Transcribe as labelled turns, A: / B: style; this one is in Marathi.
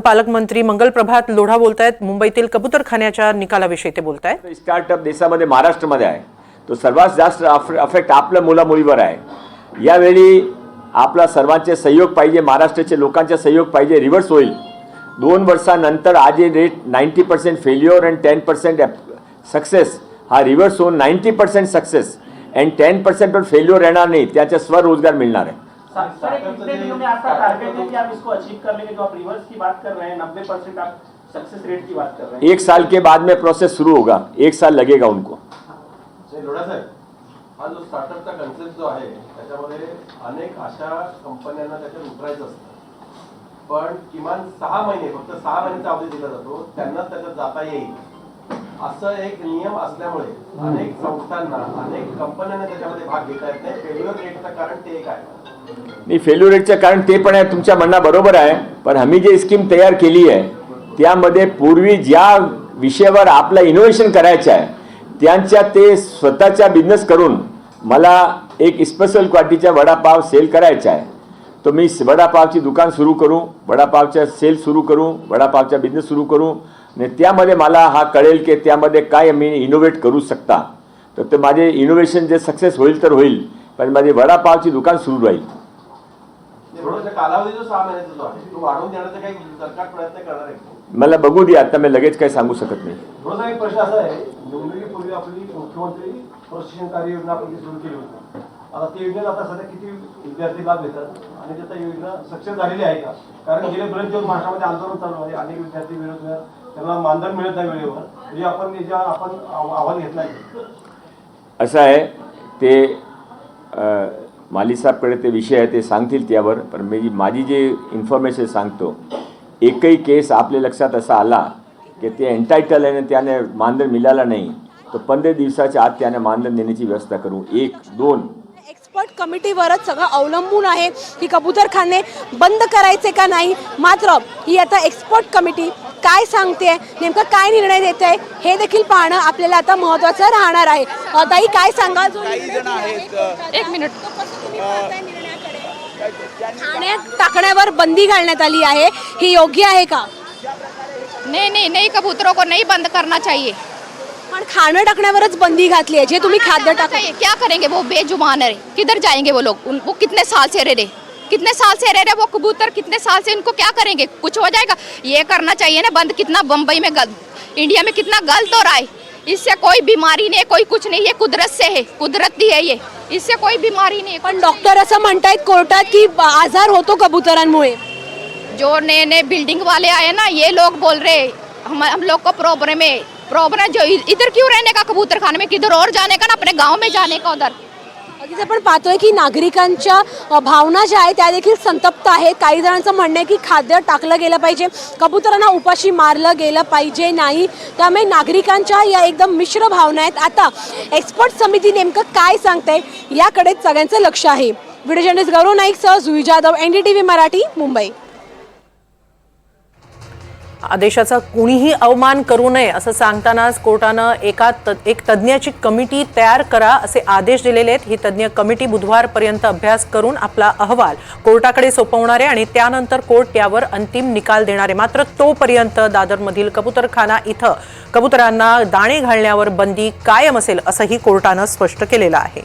A: पालकमंत्री मंगल प्रभात लोढा बोलतायत. मुंबईतील कबुतरखान्याच्या निकालाविषयी ते बोलतायत.
B: स्टार्टअप देशामध्ये महाराष्ट्रामध्ये आहे. तो सर्वात जास्त अफेक्ट आपल्या मुलामुलीवर आहे. यावेळी आपला सर्वांचे सहयोग पाहिजे महाराष्ट्राचे लोकांचे सहयोग पाहिजे रिव्हर्स होईल. दोन वर्षानंतर आज rate ninety percent failure and ten percent success हा रिव्हर्स होऊन ninety percent success and ten percent पण फेल्युअर येणार नाही. त्याचे स्वरोजगार मिळणार आहे.
C: सर कितने दिनों में आपका टारगेट है कि आप इसको अचीव कर लेंगे जो आप रिवर्स की बात कर रहे हैं नब्बे परसेंट आप सक्सेस रेट की बात कर रहे हैं।
B: एक साल के बाद में प्रोसेस शुरू होगा। एक साल लगेगा उनको।
D: हा जो स्टार्टअपचा कन्सेप्ट जो आहे त्याच्यामध्ये अनेक अशा कंपन्यांना त्याच्यात उतरायचं असतं. पण किमान सहा महिने फक्त सहा महिन्याचा अवधी दिला जातो त्यांनाच त्याच्यात जाता येईल. असं एक नियम असल्यामुळे अनेक संस्थांना अनेक कंपन्यांना त्याच्यामध्ये भाग घेता येत नाही. फेल्युअर रेटचं कारण ते एक आहे.
B: नाही फेल्युअर रेटचं कारण ते पण आहे तुमच्या म्हणणं बरोबर आहे पण आम्ही जे स्कीम तयार केली आहे त्यामध्ये पूर्वी ज्या विषयावर आपलं इनोव्हेशन करायचं आहे त्यांच्या ते स्वतःचा बिझनेस करून मला एक स्पेशल क्वालिटीचा वडापाव सेल करायचा आहे. तर मी वडापावची दुकान सुरू करू वडापावच्या सेल सुरू करू वडापावचा बिझनेस सुरू करू आणि त्यामध्ये मला हा कळेल की त्यामध्ये काय मी इनोव्हेट करू शकता. तर ते माझे इनोव्हेशन जे सक्सेस होईल तर होईल पण माझी वडापावची दुकान सुरू राहील.
D: कालावधी जो सहा महिन्याचा जो आहे. तो वाढवून देण्याचा काही सरकार प्रयत्न करणार आहे?
B: मला बघू दे आता मी लगेच काही सांगू शकत नाही.
E: थोडासा एक प्रश्न असा आहे. निवडणुकीपूर्वी आपली मुख्यमंत्री प्रोत्साहन कार्य योजना आपण जी सुरू केली होती. आता ती योजना आता सध्या किती विद्यार्थी लाभ घेतात आणि त्याचा योजना सक्सेस झालेली आहे का? कारण गेले बरेच दिवस महाराष्ट्रामध्ये आंदोलन चालू आहे. अनेक विद्यार्थी विरोध त्यांना मानधन मिळत नाही वेळेवर. म्हणजे आपण याच्या आपण आव- आव्हान घेतलं आहे.
B: असं आहे ते अ, माली साहेबकडे ते विषय आहे ते सांगतील त्यावर. पण मी माझी जे इन्फॉर्मेशन सांगतो एकही केस आपल्या लक्षात असा आला की ते एंटायटल आहे आणि त्याने मानधन मिळालं नाही तर पंधरा दिवसाच्या आत त्याने मानधन देण्याची व्यवस्था करू. एक दोन.
F: एक्सपर्ट कमिटीवरच सगळं अवलंबून आहे की कबूतरखाने बंद करायचे का नाही. मात्र ही आता एक्सपर्ट कमिटी काय सांगते नेमकं काय निर्णय देते हे देखील पाहणं आपल्याला आता महत्त्वाचं राहणार आहे. ताई काय सांगा
G: एक मिनिट.
F: ठाण्यात टाकण्यावर बंदी घालण्यात आली आहे. ही योग्य आहे का?
G: नहीं नहीं नहीं कबूतरों को नहीं बंद करना चाहिए.
F: पण खाणं टाकण्यावरच बंदी घातली आहे. जे तुम्ही खाद्य टाका
G: चाहिए क्या करेंगे? वो बेजुबान है किधर जाएंगे वो लोग? उन- वो कितने साल से रह रहे कितने साल से रह रहे वो कबूतर? कितने साल से इनको क्या करेंगे? कुछ हो जाएगा? ये करना चाहिए ना बंद। कितना बम्बई में गल, इंडिया में कितना गलत हो रहा है। इससे कोई बीमारी नहीं है कोई कुछ नहीं ये कुदरत से है। कुदरती है ये। इससे कोई बीमारी नहीं है
F: पण डॉक्टर असं म्हणतायत कोर्टात की आजार होतो कबुतरांमुळे.
G: जो नए नए बिल्डिंग वाले आए ना ये लोग बोल रहे हम हम लोग को प्रॉब्लम है। प्रॉब्लम जो इधर क्यों रहने का कबूतर खाने में? किधर और जाने का ना अपने गाँव में जाने का उधर।
F: अगदीच आपण पाहतोय की नागरिकांच्या भावना ज्या आहेत त्या देखील संतप्त आहेत. काही जणांचं म्हणणं आहे की खाद्य टाकलं गेलं पाहिजे कबुतरांना उपाशी मारलं गेलं पाहिजे नाही. त्यामुळे नागरिकांच्या या एकदम मिश्र भावना आहेत. आता एक्सपर्ट समिती नेमकं काय सांगते याकडे सगळ्यांचं लक्ष आहे. Video journalist Gaurav नाईकसह Jui Jadhav N D T V Marathi Mumbai.
A: आदेशाचा कुणीही अवमान करू नये असं सांगतानाच कोर्टानं एका त एक तज्ज्ञाची कमिटी तयार करा असे आदेश दिलेले आहेत. ही तज्ज्ञ कमिटी बुधवारपर्यंत अभ्यास करून आपला अहवाल कोर्टाकडे सोपवणार आहे आणि त्यानंतर कोर्ट यावर अंतिम निकाल देणार आहे. मात्र तोपर्यंत दादरमधील कबुतरखाना इथं कबुतरांना दाणे घालण्यावर बंदी कायम असेल असंही कोर्टानं स्पष्ट केलेलं आहे.